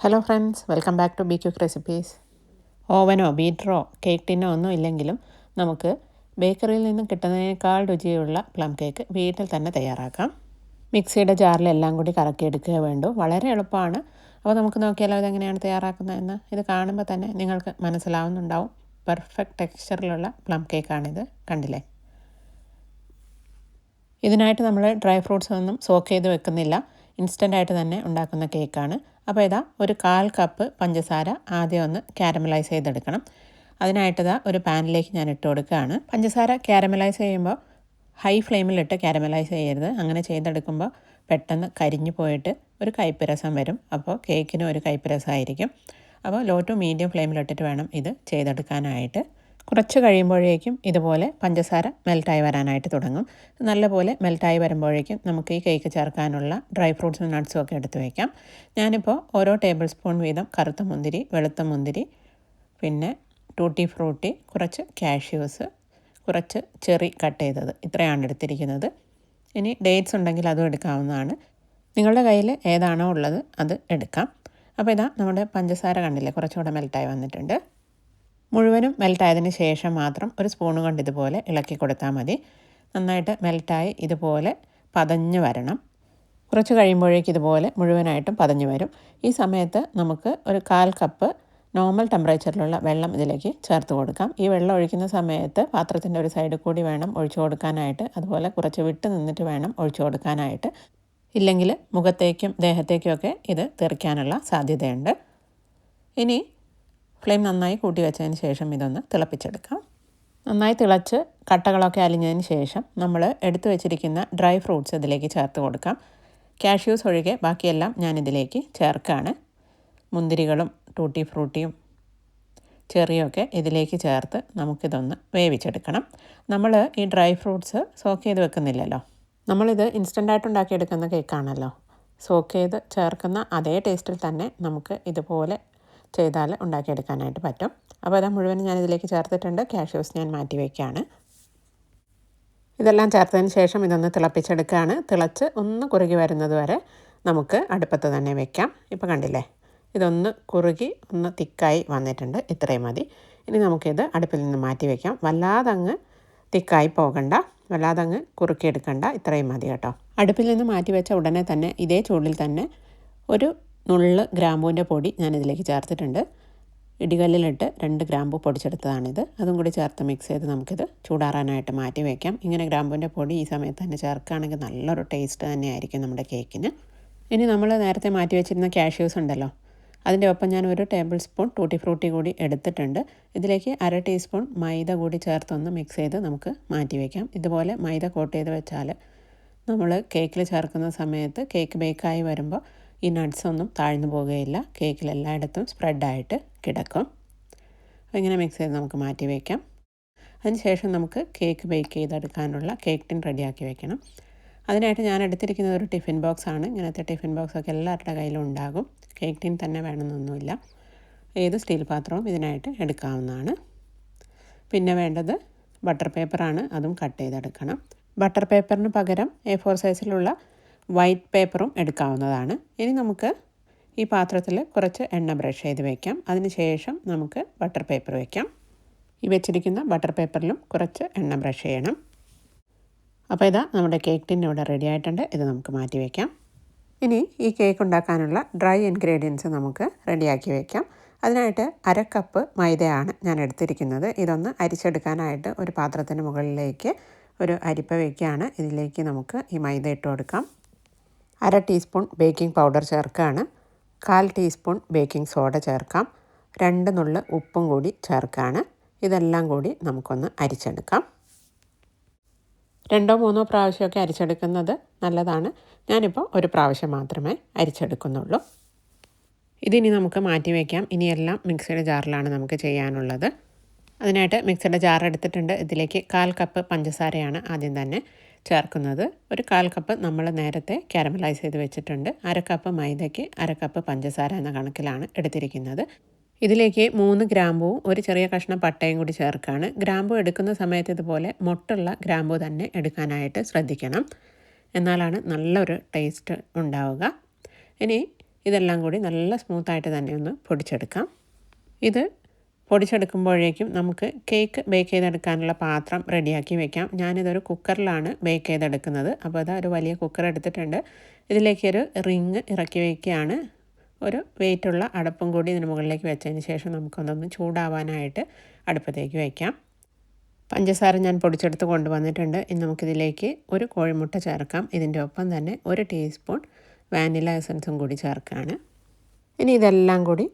Hello friends welcome back to B quick recipes ഓവനോ ബീറ്ററോ cake ടിന്നോ ഒന്നും ഇല്ലെങ്കിലും നമുക്ക് ബേക്കറിയിൽ നിന്നും കിട്ടുന്നതിനേക്കാൾ രുചിയുള്ള പ്ലം കേക്ക് വീട്ടിൽ തന്നെ തയ്യാറാക്കാം. മിക്സിയുടെ ജാറിലെല്ലാം കൂടി കറക്കിയെടുക്കുക വേണ്ടു. വളരെ എളുപ്പമാണ്. അപ്പോൾ നമുക്ക് നോക്കിയാലോ ഇതെങ്ങനെയാണ് തയ്യാറാക്കുന്നതെന്ന് ഇത് കാണുമ്പോൾ തന്നെ നിങ്ങൾക്ക് മനസ്സിലാവുന്നുണ്ടാവും. Perfect ടെക്സ്ചറിലുള്ള plum കേക്കാണിത്. കണ്ടില്ലേ? ഇതിനായിട്ട് നമ്മൾ ഡ്രൈ ഫ്രൂട്ട്സ് ഒന്നും സോക്ക് ചെയ്ത് വെക്കുന്നില്ല. ഇൻസ്റ്റന്റായിട്ട് തന്നെ ഉണ്ടാക്കുന്ന കേക്കാണ്. അപ്പോൾ ഇതാ ഒരു കാൽ കപ്പ് പഞ്ചസാര ആദ്യം ഒന്ന് ക്യാരമലൈസ് ചെയ്തെടുക്കണം. അതിനായിട്ട് ഒരു പാനിലേക്ക് ഞാൻ ഇട്ട് കൊടുക്കുകയാണ്. പഞ്ചസാര ക്യാരമലൈസ് ചെയ്യുമ്പോൾ ഹൈ ഫ്ലെയിമിലിട്ട് ക്യാരമലൈസ് ചെയ്യരുത്. അങ്ങനെ ചെയ്തെടുക്കുമ്പോൾ പെട്ടെന്ന് കരിഞ്ഞു പോയിട്ട് ഒരു കയ്പ്പ് വരും. അപ്പോൾ കേക്കിന് ഒരു കയ്പ്പ് രസമായിരിക്കും അപ്പോൾ ലോ ടു മീഡിയം ഫ്ലെയിമിലിട്ടിട്ട് വേണം ഇത് ചെയ്തെടുക്കാനായിട്ട്. കുറച്ച് കഴിയുമ്പോഴേക്കും ഇതുപോലെ പഞ്ചസാര മെൽറ്റായി വരാനായിട്ട് തുടങ്ങും. നല്ലപോലെ മെൽറ്റായി വരുമ്പോഴേക്കും നമുക്ക് ഈ കേക്ക് ചേർക്കാനുള്ള ഡ്രൈ ഫ്രൂട്ട്സും നട്ട്സും ഒക്കെ എടുത്ത് വയ്ക്കാം ഞാനിപ്പോൾ ഓരോ ടേബിൾ സ്പൂൺ വീതം കറുത്ത മുന്തിരി വെളുത്ത മുന്തിരി പിന്നെ ടൂട്ടി ഫ്രൂട്ടി കുറച്ച് കാഷ്യൂസ് കുറച്ച് ചെറി കട്ട് ചെയ്തത്. ഇത്രയാണ് എടുത്തിരിക്കുന്നത്. ഇനി ഡേറ്റ്സ് ഉണ്ടെങ്കിൽ അതും എടുക്കാവുന്നതാണ്. നിങ്ങളുടെ കയ്യിൽ ഏതാണോ ഉള്ളത് അത് എടുക്കാം. അപ്പോൾ ഇതാ നമ്മുടെ പഞ്ചസാര കണ്ടില്ലേ? കുറച്ചുകൂടെ മെൽറ്റായി വന്നിട്ടുണ്ട്. മുഴുവനും മെൽറ്റായതിന് ശേഷം മാത്രം ഒരു സ്പൂൺ കൊണ്ട് ഇതുപോലെ ഇളക്കി കൊടുത്താൽ മതി. നന്നായിട്ട് മെൽറ്റായി ഇതുപോലെ പതഞ്ഞ് വരണം. കുറച്ച് കഴിയുമ്പോഴേക്ക് ഇതുപോലെ മുഴുവനായിട്ടും പതഞ്ഞ് വരും. ഈ സമയത്ത് നമുക്ക് ഒരു കാൽ കപ്പ് നോർമൽ ടെമ്പറേച്ചറിലുള്ള വെള്ളം ഇതിലേക്ക് ചേർത്ത് കൊടുക്കാം. ഈ വെള്ളം ഒഴിക്കുന്ന സമയത്ത് പാത്രത്തിന്റെ ഒരു സൈഡിൽ കൂടി വേണം ഒഴിച്ചു കൊടുക്കാനായിട്ട്. അതുപോലെ കുറച്ച് വിട്ട് നിന്നിട്ട് വേണം ഒഴിച്ചു കൊടുക്കാനായിട്ട്. ഇല്ലെങ്കിൽ മുഖത്തേക്കും ദേഹത്തേക്കും ഒക്കെ ഇത് തെറിക്കാനുള്ള സാധ്യതയുണ്ട്. ഇനി ഫ്ലെയിം നന്നായി കൂട്ടി വെച്ചതിന് ശേഷം ഇതൊന്ന് തിളപ്പിച്ചെടുക്കാം. നന്നായി തിളച്ച് കട്ടകളൊക്കെ അലിഞ്ഞതിന് ശേഷം നമ്മൾ എടുത്തു വെച്ചിരിക്കുന്ന ഡ്രൈ ഫ്രൂട്ട്സ് ഇതിലേക്ക് ചേർത്ത് കൊടുക്കാം. കാഷ്യൂസ് ഒഴികെ ബാക്കിയെല്ലാം ഞാൻ ഇതിലേക്ക് ചേർക്കാണ്. മുന്തിരികളും ടൂട്ടി ഫ്രൂട്ടിയും ചെറിയൊക്കെ ഇതിലേക്ക് ചേർത്ത് നമുക്കിതൊന്ന് വേവിച്ചെടുക്കണം. നമ്മൾ ഈ ഡ്രൈ ഫ്രൂട്ട്സ് സോക്ക് ചെയ്ത് വെക്കുന്നില്ലല്ലോ. നമ്മളിത് ഇൻസ്റ്റന്റായിട്ട് ഉണ്ടാക്കിയെടുക്കുന്ന കേക്കാണല്ലോ. സോക്ക് ചെയ്ത് ചേർക്കുന്ന അതേ ടേസ്റ്റിൽ തന്നെ നമുക്ക് ഇതുപോലെ ചെയ്താൽ ഉണ്ടാക്കിയെടുക്കാനായിട്ട് പറ്റും. അപ്പോൾ അത് മുഴുവൻ ഞാൻ ഇതിലേക്ക് ചേർത്തിട്ടുണ്ട് കാഷ്യൂസ് ഞാൻ മാറ്റി വയ്ക്കുകയാണ്. ഇതെല്ലാം ചേർത്തതിന് ശേഷം ഇതൊന്ന് തിളപ്പിച്ചെടുക്കുകയാണ്. തിളച്ച് ഒന്ന് കുറുകി വരുന്നത് വരെ നമുക്ക് അടുപ്പത്ത് തന്നെ വെക്കാം. ഇപ്പോൾ കണ്ടില്ലേ? ഇതൊന്ന് കുറുകി ഒന്ന് തിക്കായി വന്നിട്ടുണ്ട്. ഇത്രയും മതി. ഇനി നമുക്കിത് അടുപ്പിൽ നിന്ന് മാറ്റി വയ്ക്കാം. വല്ലാതങ്ങ് തിക്കായി പോകണ്ട. വല്ലാതെ അങ്ങ് കുറുക്കിയെടുക്കണ്ട. ഇത്രയും മതി കേട്ടോ. അടുപ്പിൽ നിന്ന് മാറ്റി വെച്ച ഉടനെ തന്നെ ഇതേ ചൂടിൽ തന്നെ ഒരു നുള്ള് ഗ്രാമ്പൂവിന്റെ പൊടി ഞാനിതിലേക്ക് ചേർത്തിട്ടുണ്ട്. ഇടികല്ലിലിട്ട് രണ്ട് ഗ്രാമ്പു പൊടിച്ചെടുത്തതാണിത്. അതും കൂടി ചേർത്ത് മിക്സ് ചെയ്ത് നമുക്കിത് ചൂടാറാനായിട്ട് മാറ്റി വയ്ക്കാം ഇങ്ങനെ ഗ്രാമ്പൂവിന്റെ പൊടി ഈ സമയത്ത് തന്നെ ചേർക്കുകയാണെങ്കിൽ നല്ലൊരു ടേസ്റ്റ് തന്നെയായിരിക്കും നമ്മുടെ കേക്കിന് ഇനി നമ്മൾ നേരത്തെ മാറ്റി വെച്ചിരുന്ന കാഷ്യൂസ് ഉണ്ടല്ലോ. അതിന്റെ ഒപ്പം ഞാൻ ഒരു ടേബിൾ സ്പൂൺ ടൂട്ടി ഫ്രൂട്ടി കൂടി എടുത്തിട്ടുണ്ട്. ഇതിലേക്ക് അര ടീസ്പൂൺ മൈദ കൂടി ചേർത്തൊന്ന് മിക്സ് ചെയ്ത് നമുക്ക് മാറ്റി വയ്ക്കാം ഇതുപോലെ മൈദ കോട്ട് ചെയ്ത് വെച്ചാൽ നമ്മൾ കേക്കിൽ ചേർക്കുന്ന സമയത്ത് കേക്ക് ബേക്കായി വരുമ്പോൾ ഈ നട്ട്സ് ഒന്നും താഴ്ന്നു പോകുകയില്ല. കേക്കിൽ എല്ലായിടത്തും സ്പ്രെഡായിട്ട് കിടക്കും. ഇങ്ങനെ മിക്സ് ചെയ്ത് നമുക്ക് മാറ്റി വയ്ക്കാം അതിനുശേഷം നമുക്ക് കേക്ക് ബേക്ക് ചെയ്തെടുക്കാനുള്ള കേക്ക് ടിൻ റെഡിയാക്കി വെക്കണം. അതിനായിട്ട് ഞാൻ എടുത്തിരിക്കുന്നത് ഒരു ടിഫിൻ ബോക്സ് ആണ്. ഇങ്ങനത്തെ ടിഫിൻ ബോക്സ് ഒക്കെ എല്ലാവരുടെ കയ്യിലും ഉണ്ടാകും. കേക്ക് ടിൻ തന്നെ വേണമെന്നൊന്നുമില്ല. ഏത് സ്റ്റീൽ പാത്രവും ഇതിനായിട്ട് എടുക്കാവുന്നതാണ്. പിന്നെ വേണ്ടത് ബട്ടർ പേപ്പറാണ് അതും കട്ട് ചെയ്തെടുക്കണം. ബട്ടർ പേപ്പറിന് പകരം എ ഫോർ സൈസിലുള്ള വൈറ്റ് പേപ്പറും എടുക്കാവുന്നതാണ്. ഇനി നമുക്ക് ഈ പാത്രത്തിൽ കുറച്ച് എണ്ണ ബ്രഷ് ചെയ്ത് വയ്ക്കാം അതിനുശേഷം നമുക്ക് ബട്ടർ പേപ്പർ വയ്ക്കാം ഈ വെച്ചിരിക്കുന്ന ബട്ടർ പേപ്പറിലും കുറച്ച് എണ്ണ ബ്രഷ് ചെയ്യണം. അപ്പോൾ ഇതാ നമ്മുടെ കേക്ക് ടിൻ ഇവിടെ റെഡി ആയിട്ടുണ്ട്. ഇത് നമുക്ക് മാറ്റി വയ്ക്കാം ഇനി ഈ കേക്ക് ഉണ്ടാക്കാനുള്ള ഡ്രൈ ഇൻഗ്രീഡിയൻസ് നമുക്ക് റെഡിയാക്കി വയ്ക്കാം അതിനായിട്ട് അര കപ്പ് മൈദയാണ് ഞാൻ എടുത്തിരിക്കുന്നത്. ഇതൊന്ന് അരിച്ചെടുക്കാനായിട്ട് ഒരു പാത്രത്തിന് മുകളിലേക്ക് ഒരു അരിപ്പ വയ്ക്കുകയാണ് ഇതിലേക്ക് നമുക്ക് ഈ മൈദ ഇട്ട് കൊടുക്കാം. അര ടീസ്പൂൺ ബേക്കിംഗ് പൗഡർ ചേർക്കുകയാണ് കാൽ ടീസ്പൂൺ ബേക്കിംഗ് സോഡ ചേർക്കാം. രണ്ട് നുള്ള് ഉപ്പും കൂടി ചേർക്കുകയാണ് ഇതെല്ലാം കൂടി നമുക്കൊന്ന് അരിച്ചെടുക്കാം. രണ്ടോ മൂന്നോ പ്രാവശ്യമൊക്കെ അരിച്ചെടുക്കുന്നത് നല്ലതാണ്. ഞാനിപ്പോൾ ഒരു പ്രാവശ്യം മാത്രമേ അരിച്ചെടുക്കുന്നുള്ളൂ. ഇതിനി നമുക്ക് മാറ്റി വയ്ക്കാം. ഇനിയെല്ലാം മിക്സിയുടെ ജാറിലാണ് നമുക്ക് ചെയ്യാനുള്ളത്. അതിനായിട്ട് മിക്സിയുടെ ജാർ എടുത്തിട്ടുണ്ട്. ഇതിലേക്ക് കാൽ കപ്പ് പഞ്ചസാരയാണ് ആദ്യം തന്നെ ചേർക്കുന്നത് ഒരു കാൽ കപ്പ് നമ്മൾ നേരത്തെ കാരമലൈസ് ചെയ്ത് വെച്ചിട്ടുണ്ട്. അരക്കപ്പ് കപ്പ് മൈദയ്ക്ക് അരക്കപ്പ് കപ്പ് പഞ്ചസാര എന്ന കണക്കിലാണ് എടുത്തിരിക്കുന്നത്. ഇതിലേക്ക് മൂന്ന് ഗ്രാമ്പുവും ഒരു ചെറിയ കഷ്ണം പട്ടയും കൂടി ചേർക്കുകയാണ് ഗ്രാമ്പു എടുക്കുന്ന സമയത്ത് ഇതുപോലെ മൊട്ടുള്ള ഗ്രാമ്പു തന്നെ എടുക്കാനായിട്ട് ശ്രദ്ധിക്കണം. എന്നാലാണ് നല്ലൊരു ടേസ്റ്റ് ഉണ്ടാവുക. ഇനി ഇതെല്ലാം കൂടി നല്ല സ്മൂത്തായിട്ട് തന്നെ ഒന്ന് പൊടിച്ചെടുക്കാം. ഇത് പൊടിച്ചെടുക്കുമ്പോഴേക്കും നമുക്ക് കേക്ക് ബേക്ക് ചെയ്തെടുക്കാനുള്ള പാത്രം റെഡിയാക്കി വെക്കാം. ഞാനിതൊരു കുക്കറിലാണ് ബേക്ക് ചെയ്തെടുക്കുന്നത്. അപ്പോൾ അതാ ഒരു വലിയ കുക്കർ എടുത്തിട്ടുണ്ട്. ഇതിലേക്കൊരു റിങ് ഇറക്കി വയ്ക്കുകയാണ് ഒരു വെയിറ്റുള്ള അടപ്പും കൂടി ഇതിന് മുകളിലേക്ക് വെച്ചതിന് ശേഷം നമുക്കൊന്നൊന്ന് ചൂടാവാനായിട്ട് അടുപ്പത്തേക്ക് വയ്ക്കാം പഞ്ചസാര ഞാൻ പൊടിച്ചെടുത്ത് കൊണ്ടുവന്നിട്ടുണ്ട്. ഇനി നമുക്കിതിലേക്ക് ഒരു കോഴിമുട്ട ചേർക്കാം. ഇതിന്റെ ഒപ്പം തന്നെ ഒരു ടീസ്പൂൺ വാനില എസൻസും കൂടി ചേർക്കുകയാണ്. ഇനി ഇതെല്ലാം കൂടി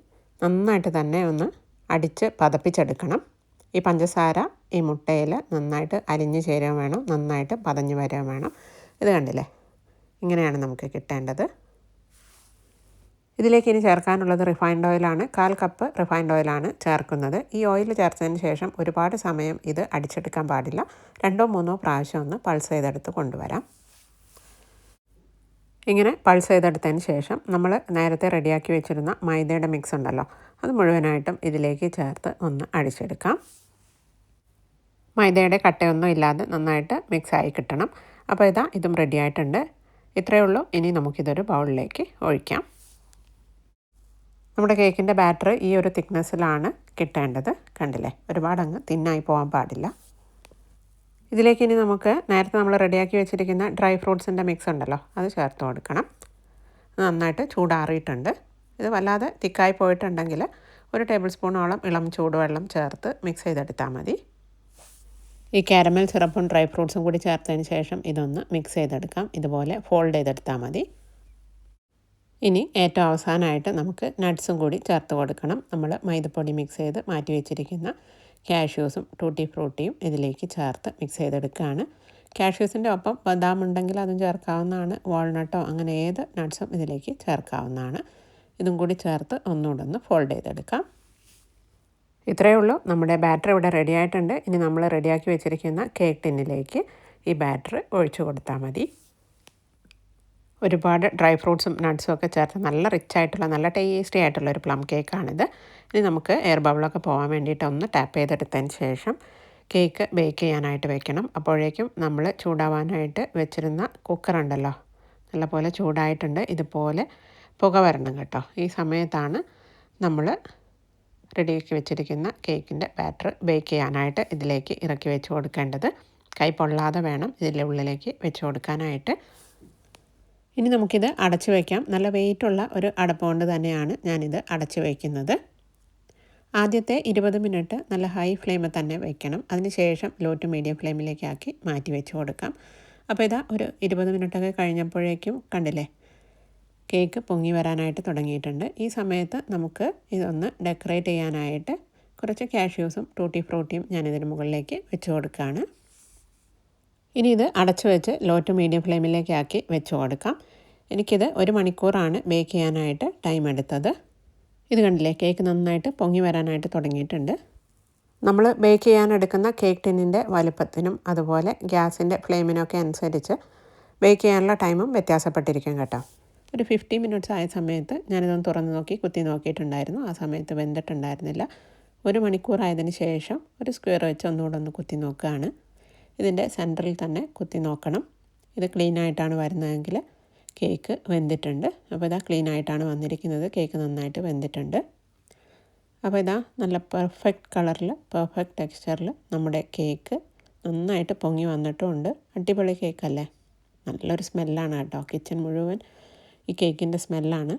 നന്നായിട്ട് തന്നെ ഒന്ന് അടിച്ച് പതപ്പിച്ചെടുക്കണം. ഈ പഞ്ചസാര ഈ മുട്ടയിൽ നന്നായിട്ട് അരിഞ്ഞ് ചേരാൻ വേണം. നന്നായിട്ട് പതഞ്ഞ് വരാൻ വേണം. ഇത് കണ്ടില്ലേ? ഇങ്ങനെയാണ് നമുക്ക് കിട്ടേണ്ടത്. ഇതിലേക്ക് ഇനി ചേർക്കാനുള്ളത് റിഫൈൻഡ് ഓയിലാണ്. കാൽ കപ്പ് റിഫൈൻഡ് ഓയിലാണ് ചേർക്കുന്നത്. ഈ ഓയിൽ ചേർത്തതിന് ശേഷം ഒരുപാട് സമയം ഇത് അടിച്ചെടുക്കാൻ പാടില്ല. രണ്ടോ മൂന്നോ പ്രാവശ്യം ഒന്ന് പൾസ് ചെയ്തെടുത്ത് കൊണ്ടുവരാം. ഇങ്ങനെ പൾസ് ചെയ്തെടുത്തതിന് ശേഷം നമ്മൾ നേരത്തെ റെഡിയാക്കി വെച്ചിരുന്ന മൈദയുടെ മിക്സ് ഉണ്ടല്ലോ അത് മുഴുവനായിട്ടും ഇതിലേക്ക് ചേർത്ത് ഒന്ന് അടിച്ചെടുക്കാം. മൈദയുടെ കട്ടയൊന്നും ഇല്ലാതെ നന്നായിട്ട് മിക്സായി കിട്ടണം. അപ്പോൾ ഇതാ ഇതും റെഡി ആയിട്ടുണ്ട്. ഇത്രയേ ഉള്ളൂ. ഇനി നമുക്കിതൊരു ബൗളിലേക്ക് ഒഴിക്കാം. നമ്മുടെ കേക്കിന്റെ ബാറ്റർ ഈ ഒരു തിക്നെസ്സിലാണ് കിട്ടേണ്ടത്. കണ്ടില്ലേ? ഒരുപാട് അങ്ങ് തിന്നായി പോകാൻ പാടില്ല. ഇതിലേക്ക് ഇനി നമുക്ക് നേരത്തെ നമ്മൾ റെഡിയാക്കി വെച്ചിരിക്കുന്ന ഡ്രൈ ഫ്രൂട്ട്സിന്റെ മിക്സ് ഉണ്ടല്ലോ. അത് ചേർത്ത് കൊടുക്കണം. നന്നായിട്ട് ചൂടാറിയിട്ടുണ്ട്. ഇത് വല്ലാതെ തിക്കായി പോയിട്ടുണ്ടെങ്കിൽ ഒരു ടേബിൾ സ്പൂണോളം ഇളം ചൂടുവെള്ളം ചേർത്ത് മിക്സ് ചെയ്തെടുത്താൽ മതി. ഈ കാരമൽ സിറപ്പും ഡ്രൈ ഫ്രൂട്ട്സും കൂടി ചേർത്തതിന് ശേഷം ഇതൊന്ന് മിക്സ് ചെയ്തെടുക്കാം. ഇതുപോലെ ഫോൾഡ് ചെയ്തെടുത്താൽ മതി. ഇനി ഏറ്റവും അവസാനമായിട്ട് നമുക്ക് നട്ട്സും കൂടി ചേർത്ത് കൊടുക്കണം. നമ്മൾ മൈദപ്പൊടി മിക്സ് ചെയ്ത് മാറ്റി വെച്ചിരിക്കുന്ന കാഷ്യൂസും ടൂട്ടി ഫ്രൂട്ടിയും ഇതിലേക്ക് ചേർത്ത് മിക്സ് ചെയ്തെടുക്കുകയാണ്. കാഷ്യൂസിന്റെ ഒപ്പം ബദാം ഉണ്ടെങ്കിൽ അതും ചേർക്കാവുന്നതാണ്. വാൾനട്ടോ അങ്ങനെ ഏത് നട്ട്സും ഇതിലേക്ക് ചേർക്കാവുന്നതാണ്. ഇതും കൂടി ചേർത്ത് ഒന്നുകൂടെ ഒന്ന് ഫോൾഡ് ചെയ്തെടുക്കാം. ഇത്രയേ ഉള്ളൂ. നമ്മുടെ ബാറ്റർ ഇവിടെ റെഡി ആയിട്ടുണ്ട്. ഇനി നമ്മൾ റെഡിയാക്കി വെച്ചിരിക്കുന്ന കേക്ക് ടിന്നിലേക്ക് ഈ ബാറ്റർ ഒഴിച്ചു കൊടുത്താൽ മതി. ഒരുപാട് ഡ്രൈ ഫ്രൂട്ട്സും നട്ട്സും ഒക്കെ ചേർത്ത് നല്ല റിച്ച് ആയിട്ടുള്ള നല്ല ടേസ്റ്റി ആയിട്ടുള്ള ഒരു പ്ലം കേക്കാണിത് ഇനി നമുക്ക് എയർ ബബിളൊക്കെ പോകാൻ വേണ്ടിയിട്ട് ഒന്ന് ടാപ്പ് ചെയ്തെടുത്തതിന് ശേഷം കേക്ക് ബേക്ക് ചെയ്യാനായിട്ട് വെക്കണം. അപ്പോഴേക്കും നമ്മൾ ചൂടാവാനായിട്ട് വെച്ചിരുന്ന കുക്കറുണ്ടല്ലോ നല്ലപോലെ ചൂടായിട്ടുണ്ട്. ഇതുപോലെ പുക വരണം കേട്ടോ. ഈ സമയത്താണ് നമ്മൾ റെഡിയാക്കി വെച്ചിരിക്കുന്ന കേക്കിന്റെ ബാറ്റർ ബേക്ക് ചെയ്യാനായിട്ട് ഇതിലേക്ക് ഇറക്കി വെച്ച് കൊടുക്കേണ്ടത്. കൈ പൊള്ളാതെ വേണം ഇതിന്റെ ഉള്ളിലേക്ക് വെച്ച് കൊടുക്കാനായിട്ട്. ഇനി നമുക്കിത് അടച്ചു വയ്ക്കാം നല്ല വെയിറ്റുള്ള ഒരു അടപ്പ് കൊണ്ട് തന്നെയാണ് ഞാനിത് അടച്ചു വയ്ക്കുന്നത് ആദ്യത്തെ ഇരുപത് മിനിറ്റ് നല്ല ഹൈ ഫ്ലെയിമിൽ തന്നെ വയ്ക്കണം അതിനുശേഷം ലോ ടു മീഡിയം ഫ്ലെയിമിലേക്കാക്കി മാറ്റി വെച്ച് കൊടുക്കാം. അപ്പോൾ ഇതാ ഒരു ഇരുപത് മിനിറ്റൊക്കെ കഴിഞ്ഞപ്പോഴേക്കും കണ്ടില്ലേ? കേക്ക് പൊങ്ങി വരാനായിട്ട് തുടങ്ങിയിട്ടുണ്ട്. ഈ സമയത്ത് നമുക്ക് ഇതൊന്ന് ഡെക്കറേറ്റ് ചെയ്യാനായിട്ട് കുറച്ച് കാഷ്യൂസും ടൂട്ടി ഫ്രൂട്ടിയും ഞാനിതിന് മുകളിലേക്ക് വെച്ച് കൊടുക്കുകയാണ് ഇനി ഇത് അടച്ചു വെച്ച് ലോ ടു മീഡിയം ഫ്ലെയിമിലേക്ക് ആക്കി വെച്ച് കൊടുക്കാം. എനിക്കിത് ഒരു മണിക്കൂറാണ് ബേക്ക് ചെയ്യാനായിട്ട് ടൈം എടുത്തത്. ഇത് കണ്ടില്ലേ കേക്ക് നന്നായിട്ട് പൊങ്ങി വരാനായിട്ട് തുടങ്ങിയിട്ടുണ്ട്. നമ്മൾ ബേക്ക് ചെയ്യാൻ എടുക്കുന്ന കേക്ക് ടിന്നിന്റെ വലുപ്പത്തിനും അതുപോലെ ഗ്യാസിന്റെ ഫ്ലെയിമിനൊക്കെ അനുസരിച്ച് ബേക്ക് ചെയ്യാനുള്ള ടൈമും വ്യത്യാസപ്പെട്ടിരിക്കും കേട്ടോ. ഒരു ഫിഫ്റ്റി മിനിറ്റ്സ് ആയ സമയത്ത് ഞാനിതൊന്ന് തുറന്ന് നോക്കി കുത്തി നോക്കിയിട്ടുണ്ടായിരുന്നു. ആ സമയത്ത് വെന്തിട്ടുണ്ടായിരുന്നില്ല. ഒരു മണിക്കൂറായതിന് ശേഷം ഒരു സ്ക്വയർ വെച്ച് ഒന്നുകൂടെ ഒന്ന് കുത്തി നോക്കുകയാണ്. ഇതിന്റെ സെന്ററിൽ തന്നെ കുത്തി നോക്കണം. ഇത് ക്ലീൻ ആയിട്ടാണ് വരുന്നതെങ്കിൽ കേക്ക് വെന്തിട്ടുണ്ട്. അപ്പോൾ ഇതാ ക്ലീൻ ആയിട്ടാണ് വന്നിരിക്കുന്നത്. കേക്ക് നന്നായിട്ട് വെന്തിട്ടുണ്ട്. അപ്പോൾ ഇതാ നല്ല പെർഫെക്റ്റ് കളറിൽ പെർഫെക്റ്റ് ടെക്സ്ചറിൽ നമ്മുടെ കേക്ക് നന്നായിട്ട് പൊങ്ങി വന്നിട്ടുമുണ്ട്. അടിപൊളി കേക്കല്ലേ നല്ലൊരു സ്മെല്ലാണ് കേട്ടോ. കിച്ചൺ മുഴുവൻ ഈ കേക്കിന്റെ സ്മെല്ലാണ്.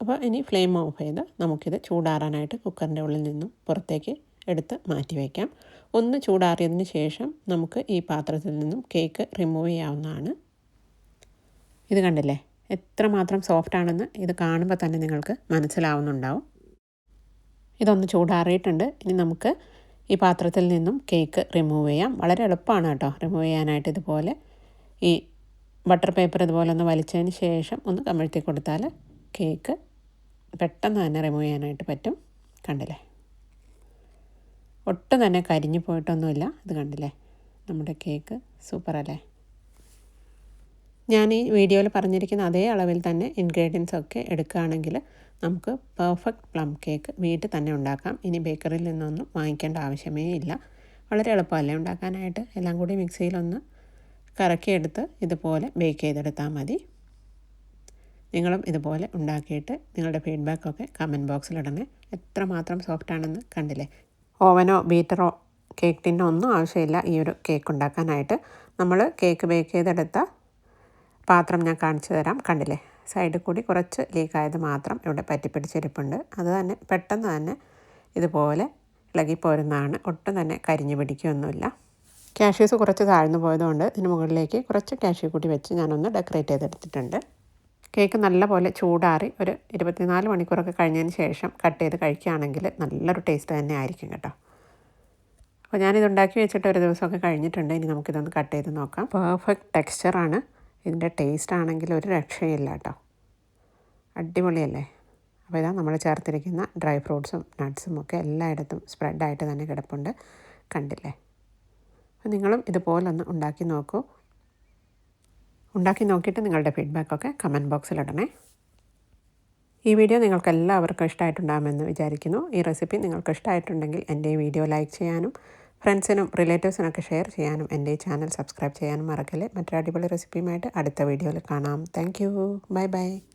അപ്പോൾ ഇനി ഫ്ലെയിം ഓഫ് ചെയ്ത് നമുക്കിത് ചൂടാറാനായിട്ട് കുക്കറിന്റെ ഉള്ളിൽ നിന്നും പുറത്തേക്ക് എടുത്ത് മാറ്റി വയ്ക്കാം. ഒന്ന് ചൂടാറിയതിന് ശേഷം നമുക്ക് ഈ പാത്രത്തിൽ നിന്നും കേക്ക് റിമൂവ് ചെയ്യാവുന്നതാണ്. ഇത് കണ്ടില്ലേ? എത്രമാത്രം സോഫ്റ്റ് ആണെന്ന് ഇത് കാണുമ്പോൾ തന്നെ നിങ്ങൾക്ക് മനസ്സിലാവുന്നുണ്ടാവും. ഇതൊന്ന് ചൂടാറിയിട്ടുണ്ട്. ഇനി നമുക്ക് ഈ പാത്രത്തിൽ നിന്നും കേക്ക് റിമൂവ് ചെയ്യാം. വളരെ എളുപ്പമാണ് കേട്ടോ. റിമൂവ് ചെയ്യാനായിട്ട് ഇതുപോലെ ഈ ബട്ടർ പേപ്പർ ഇതുപോലെ ഒന്ന് വലിച്ചതിന് ശേഷം ഒന്ന് കമിഴ്ത്തി കൊടുത്താൽ കേക്ക് പെട്ടെന്ന് തന്നെ റിമൂവ് ചെയ്യാനായിട്ട് പറ്റും. കണ്ടില്ലേ? ഒട്ടും തന്നെ കരിഞ്ഞു പോയിട്ടൊന്നുമില്ല. ഇത് കണ്ടില്ലേ? നമ്മുടെ കേക്ക് സൂപ്പർ അല്ലേ? ഞാൻ ഈ വീഡിയോയിൽ പറഞ്ഞിരിക്കുന്ന അതേ അളവിൽ തന്നെ ഇൻഗ്രീഡിയൻസ് ഒക്കെ എടുക്കുകയാണെങ്കിൽ നമുക്ക് പെർഫെക്റ്റ് പ്ലം കേക്ക് വീട്ടിൽ തന്നെ ഉണ്ടാക്കാം. ഇനി ബേക്കറിയിൽ നിന്നൊന്നും വാങ്ങിക്കേണ്ട ആവശ്യമേ ഇല്ല. വളരെ എളുപ്പമല്ലേ ഉണ്ടാക്കാനായിട്ട്? എല്ലാം കൂടി മിക്സിയിലൊന്ന് കറക്കിയെടുത്ത് ഇതുപോലെ ബേക്ക് ചെയ്തെടുത്താൽ മതി. നിങ്ങളും ഇതുപോലെ ഉണ്ടാക്കിയിട്ട് നിങ്ങളുടെ ഫീഡ്ബാക്കൊക്കെ കമന്റ് ബോക്സിലിടണേ എത്രമാത്രം സോഫ്റ്റ് ആണെന്ന് കണ്ടില്ലേ? ഓവനോ ബീറ്ററോ കേക്ക് ടിന്നോ ഒന്നും ആവശ്യമില്ല ഈ ഒരു കേക്ക് ഉണ്ടാക്കാനായിട്ട്. നമ്മൾ കേക്ക് ബേക്ക് ചെയ്തെടുത്ത പാത്രം ഞാൻ കാണിച്ചു തരാം. കണ്ടില്ലേ? സൈഡിൽ കൂടി കുറച്ച് ലീക്കായത് മാത്രം ഇവിടെ പറ്റിപ്പിടിച്ചിരിപ്പുണ്ട് അത് തന്നെ പെട്ടെന്ന് തന്നെ ഇതുപോലെ ഇളകിപ്പോരുന്നതാണ് ഒട്ടും തന്നെ കരിഞ്ഞു പിടിക്കുകയൊന്നുമില്ല കാഷ്യൂസ് കുറച്ച് താഴ്ന്നു പോയതുകൊണ്ട് ഇതിന് മുകളിലേക്ക് കുറച്ച് കാഷ്യൂ കൂട്ടി വെച്ച് ഞാനൊന്ന് ഡെക്കറേറ്റ് ചെയ്തെടുത്തിട്ടുണ്ട്. കേക്ക് നല്ലപോലെ ചൂടാറി ഒരു ഇരുപത്തിനാല് മണിക്കൂറൊക്കെ കഴിഞ്ഞതിന് ശേഷം കട്ട് ചെയ്ത് കഴിക്കുകയാണെങ്കിൽ നല്ലൊരു ടേസ്റ്റ് തന്നെ ആയിരിക്കും കേട്ടോ. അപ്പോൾ ഞാനിത് ഉണ്ടാക്കി വെച്ചിട്ട് ഒരു ദിവസമൊക്കെ കഴിഞ്ഞിട്ടുണ്ട്. ഇനി നമുക്കിതൊന്ന് കട്ട് ചെയ്ത് നോക്കാം. പെർഫെക്റ്റ് ടെക്സ്ചറാണ് ഇതിന്റെ ടേസ്റ്റ് ആണെങ്കിൽ ഒരു രക്ഷയില്ല കേട്ടോ. അടിപൊളിയല്ലേ? അപ്പോൾ ഇതാ നമ്മൾ ചേർത്തിരിക്കുന്ന ഡ്രൈ ഫ്രൂട്ട്സും നട്ട്സും ഒക്കെ എല്ലായിടത്തും സ്പ്രെഡായിട്ട് തന്നെ കിടപ്പുണ്ട്. കണ്ടില്ലേ? നിങ്ങളും ഇതുപോലൊന്ന് ഉണ്ടാക്കി നോക്കൂ. ഉണ്ടാക്കി നോക്കിയിട്ട് നിങ്ങളുടെ ഫീഡ്ബാക്കൊക്കെ കമന്റ് ബോക്സിലിടണേ. ഈ വീഡിയോ നിങ്ങൾക്ക് എല്ലാവർക്കും ഇഷ്ടമായിട്ടുണ്ടാകുമെന്ന് വിചാരിക്കുന്നു. ഈ റെസിപ്പി നിങ്ങൾക്ക് ഇഷ്ടമായിട്ടുണ്ടെങ്കിൽ എന്റെ ഈ വീഡിയോ ലൈക്ക് ചെയ്യാനും ഫ്രണ്ട്സിനും റിലേറ്റീവ്സിനൊക്കെ ഷെയർ ചെയ്യാനും എന്റെ ഈ ചാനൽ സബ്സ്ക്രൈബ് ചെയ്യാനും മറക്കല്ലേ. മറ്റൊരു അടിപൊളി റെസിപ്പിയുമായിട്ട് അടുത്ത വീഡിയോയിൽ കാണാം. Thank bye bye.